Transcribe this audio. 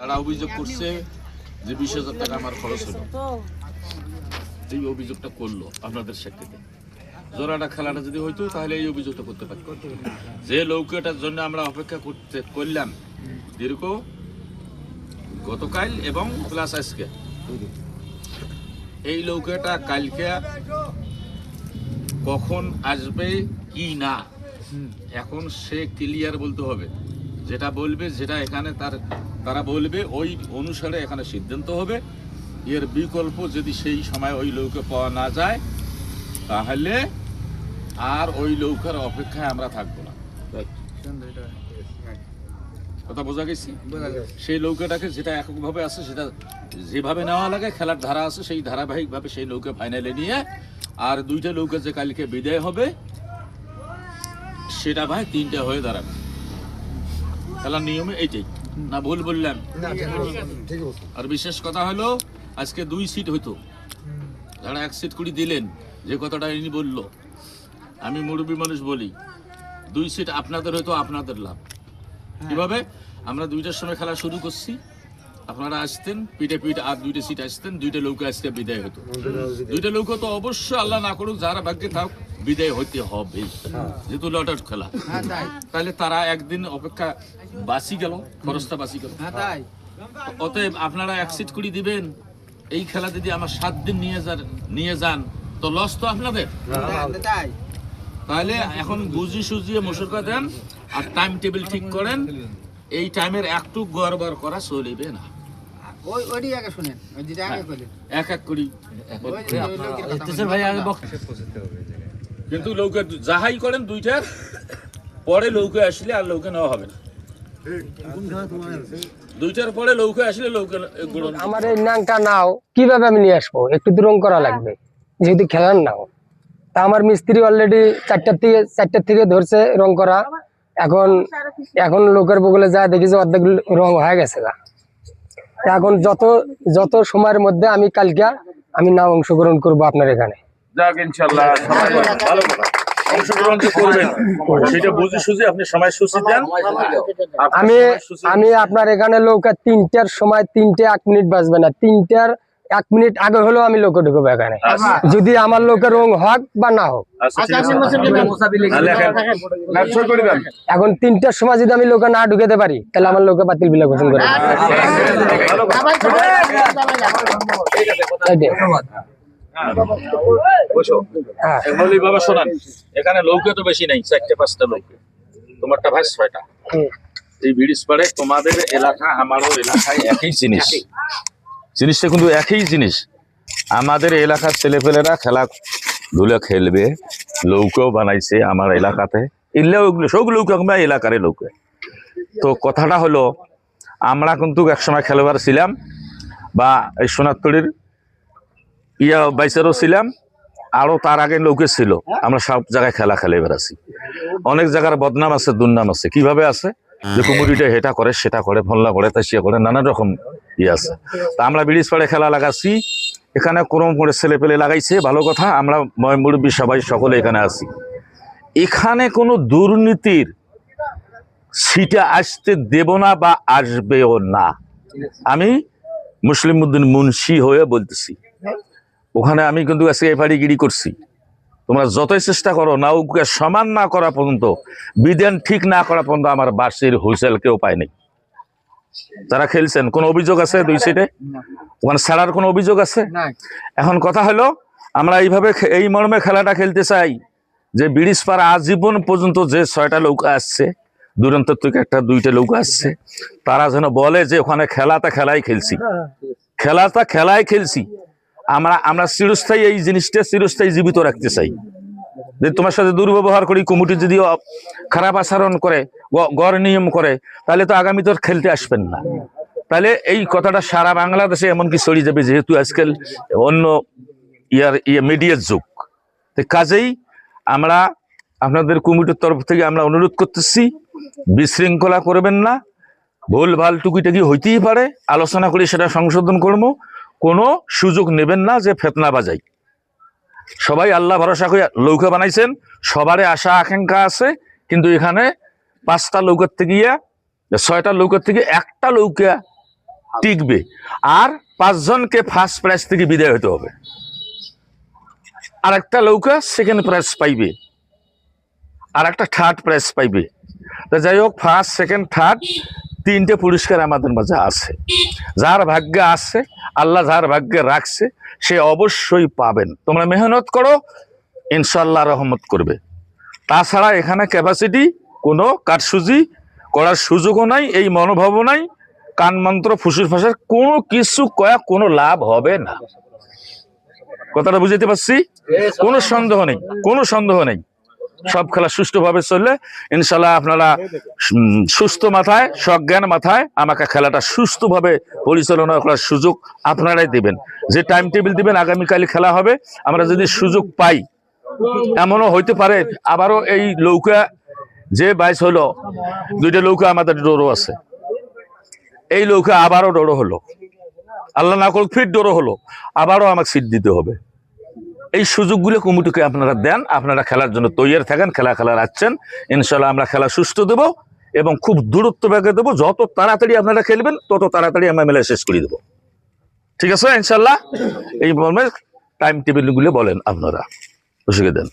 তারা অভিযোগ করছে যে বিশ হাজার টাকা আমার খরচ হলো। এই অভিযোগটা করল আপনাদের সাক্ষীতে। জোরাটা খেলাটা যদি হইতো, তাহলে এই অভিযোগটা করতে পারত। যে লৌকিটার জন্য আমরা অপেক্ষা করতে, করলাম দীর্ঘ গতকাল এবং প্লাস আজকে। এই লৌকিটা কালকে কখন আসবে কি না, এখন সে ক্লিয়ার বলতে হবে। যেটা বলবে যেটা এখানে তার তারা বলবে ওই অনুসারে এখানে সিদ্ধান্ত হবে। এর বিকল্প যদি সেই সময় ওই লৌকে পাওয়া না যায় তাহলে আর ওই লৌকার অপেক্ষায় আমরা থাকব না। কথা বোঝা গেছি? সেই নৌকাটাকে যেটা এককভাবে আছে সেটা যেভাবে নেওয়া লাগে খেলার ধারা আছে সেই ধারাবাহিকভাবে সেই নৌকা ফাইনালে নিয়ে আর দুইটা নৌকা যে কালকে বিদায় হবে সেটা ভাই তিনটা হয়ে দাঁড়াবে। খেলার নিয়মে এইটাই। না ভুল বললাম। আর বিশেষ কথা হলো আজকে দুই সিট হইতো। যারা এক সিট করে দিলেন যে কথাটা ইনি বলল আমি মুরব্বী মানুষ বলি দুই সিট আপনাদের হয়তো আপনাদের লাভ। কীভাবে? আমরা দুইটার সময় খেলা শুরু করছি আপনারা আসতেন পিঠে পিঠ আর দুইটা সিট আসতেন দুইটা লৌকা আজকে বিদায় হতো। দুইটা লৌকা তো অবশ্যই আল্লাহ না করুক যারা ভাগ্যে থাক বিদায় হতে হবে। যেহেতু লটার খেলা। তাহলে তারা একদিন অপেক্ষা বাসি গেল খরচটা বাসি গেল। অতএব আপনারা এক সিট করে দিবেন এই খেলা যদি আমার সাত দিন নিয়ে যান নিয়ে যান তো লস তো আপনাদের। তাহলে এখন বুঝি সুজিয়ে মশুরকা দেন আর টাইম টেবিল ঠিক করেন এই টাইমের একটু গড়বড় করা চলিবে না। ওই ওইটি আগে শুনেন ওই যেটা আগে কইলেন এক এক করি। ওই যে ওই লোকের কথা ইতিহাসের ভাই আগে বক কিন্তু লৌকে যাহাই করেন দুইটার পরে লৌকে আসলে আর লৌকে নেওয়া হবে না। দুইটার পরে লৌকে আসলে লৌকে আমার এই নাংটা নাও কীভাবে আমি নিয়ে আসব? একটু তো রং করা লাগবে। যেহেতু খেলার নাও তা আমার মিস্ত্রি অলরেডি চারটার থেকে চারটার থেকে ধরছে রং করা। এখন এখন লোকের বগলে যা দেখি যে অর্ধেক রং হয়ে গেছে গা। এখন যত যত সময়ের মধ্যে আমি কালকে আমি নাম অংশগ্রহণ করব আপনার এখানে। যাক ইনশাল্লাহ ভালো কথা অংশগ্রহণ করবেন। সেটা বুঝে সুঝে আপনি সময় সূচি দেন আমি আমি আপনার এখানে নৌকা তিনটার সময় তিনটে এক মিনিট বাজবে না। তিনটার এক মিনিট আগে হলেও আমি লোকে ঢুকবো এখানে আচ্ছা। যদি আমার লোকের রং হোক বা না হোক আচ্ছা, এখন তিনটার সময় যদি আমি লোকে না ঢুকেতে পারি তাহলে আমার লোকে বাতিল বিলা ঘোষণ করে দেবে। ভালো কথা। এইটাই। বসো। হ্যাঁ এমনি বাবা শোনান এখানে লৌকে তো বেশি নাই চারটে পাঁচটা লৌকে তোমারটা ভাই ছয়টা এই পাড়ে তোমাদের এলাকা আমারও এলাকায় একই জিনিস জিনিসটা কিন্তু একই জিনিস। আমাদের এলাকার ছেলেপেলেরা খেলা ধুলে খেলবে লৌকেও বানাইছে আমার এলাকাতে। ওগুলো, সব লৌকে, আমরা এলাকার লৌকে। তো কথাটা হলো, আমরা কিন্তু একসময় খেলোয়াড় ছিলাম বা এই সোনারতলির ইয়া বাইসারও ছিলাম, আরও তার আগে লোকে ছিল। আমরা সব জায়গায় খেলা খেলে বেড়াছি অনেক জায়গার বদনাম আছে, দুর্নাম আছে। কীভাবে আছে? যে কুমুরিটা হেটা করে সেটা করে ফল্লা করে তাসিয়া করে নানা রকম ইয়ে আছে। তা আমরা ব্রিটিশ পাড়ে খেলা লাগাচ্ছি। এখানে ক্রম করে ছেলে পেলে লাগাইছে ভালো কথা আমরা ময় মুরব্বী সবাই সকলে এখানে আছি। এখানে কোনো দুর্নীতির সিটা আসতে দেব না বা আসবেও না। আমি মুসলিম উদ্দিন মুন্সি হয়ে বলতেছি। ওখানে আমি কিন্তু আজকে এফআইডিগিরি করছি। তোমরা যতই চেষ্টা করো নাউকে সমান না করা পর্যন্ত বিধান ঠিক না করা পর্যন্ত আমার বাসির হুইসেল কেউ পায়নি তারা খেলছেন। কোন অভিযোগ আছে দুই সিটে ওখানে ছাড়ার কোনো অভিযোগ আছে? এখন কথা হলো আমরা এইভাবে এই মর্মে খেলাটা খেলতে চাই যে ব্রিটিশ পাড়া আজীবন পর্যন্ত যে ছয়টা নৌকা আসছে দূরান্তর থেকে একটা দুইটা নৌকা আসছে তারা যেন বলে যে ওখানে খেলাটা খেলাই খেলছি। খেলাটা খেলাই খেলছি। আমরা আমরা চিরস্থায়ী এই জিনিসটা চিরস্থায়ী জীবিত রাখতে চাই। যে তোমার সাথে দুর্ব্যবহার করি, কমিটি যদি খারাপ আচরণ করে গড় নিয়ম করে, তাহলে তো আগামী তোর খেলতে আসবেন না। তাহলে এই কথাটা সারা বাংলাদেশে এমনকি ছড়িয়ে যাবে, যেহেতু আজকাল অন্য ইয়ার ইয়ে মিডিয়ার যুগ। তো কাজেই আমরা আপনাদের কমিটির তরফ থেকে আমরা অনুরোধ করতেছি, বিশৃঙ্খলা করবেন না। ভুল ভালো টুকিটাকি হইতেই পারে, আলোচনা করে সেটা সংশোধন করব। কোনো সুযোগ নেবেন না যে ফেতনা বাজাই। সবাই আল্লাহ ভরসা করে লৌকা বানাইছেন সবারই আশা, আকাঙ্ক্ষা আছে, কিন্তু এখানে পাঁচটা লৌকার থেকে গিয়া, ছয়টা লৌকার থেকে একটা লৌকা টিকবে, আর পাঁচজনকে ফার্স্ট প্রাইজ থেকে বিদায় হতে হবে। আর একটা লৌকা সেকেন্ড প্রাইজ পাইবে আর একটা থার্ড প্রাইজ পাইবে। তো যাই হোক ফার্স্ট সেকেন্ড থার্ড তিনটে পুরস্কার আমাদের মাঝে আছে। যার ভাগ্যে আছে আল্লাহ যার ভাগ্যে রাখছে সে অবশ্যই পাবেন। তোমরা মেহনত করো ইনশাল্লাহ রহমত করবে। তাছাড়া এখানে ক্যাপাসিটি কোনো কারসুজি করার সুযোগও নাই এই মনোভাবও নাই। কান মন্ত্র ফুসুর ফাঁসার কোনো কিছু কয়া কোনো লাভ হবে না। কথাটা বুঝতে পারছি? কোনো সন্দেহ নেই কোনো সন্দেহ নেই। সব খেলা সুষ্ঠুভাবে চললে ইনশাল্লাহ আপনারা সুস্থ মাথায়, সজ্ঞান মাথায় আমাকে খেলাটা সুস্থভাবে পরিচালনা করার সুযোগ আপনারাই দিবেন। যে টাইম টেবিল দিবেন আগামীকাল খেলা হবে। আমরা যদি সুযোগ পাই, এমনও হইতে পারে, আবারও এই লৌকা যে বাইশ হলো, দুইটা লৌকা আমাদের ডোরো আছে। এই লৌকা আবারও ডোরো হলো। আল্লাহ না করুক, ফির ডোরো হলো। আবারও আমাকে সিট দিতে হবে। এই সুযোগগুলো কমিটিকে আপনারা দেন, আপনারা খেলার জন্য তৈরি থাকেন, খেলা খেলা রাখছেন। ইনশাল্লাহ আমরা খেলা সুস্থ দেবো এবং খুব দূরত্ব ব্যাগে দেবো। যত তাড়াতাড়ি আপনারা খেলবেন, তত তাড়াতাড়ি আমরা মেলা শেষ করে দেবো। ঠিক আছে ইনশাল্লাহ এই টাইম টেবিলগুলো বলেন আপনারা। দেন।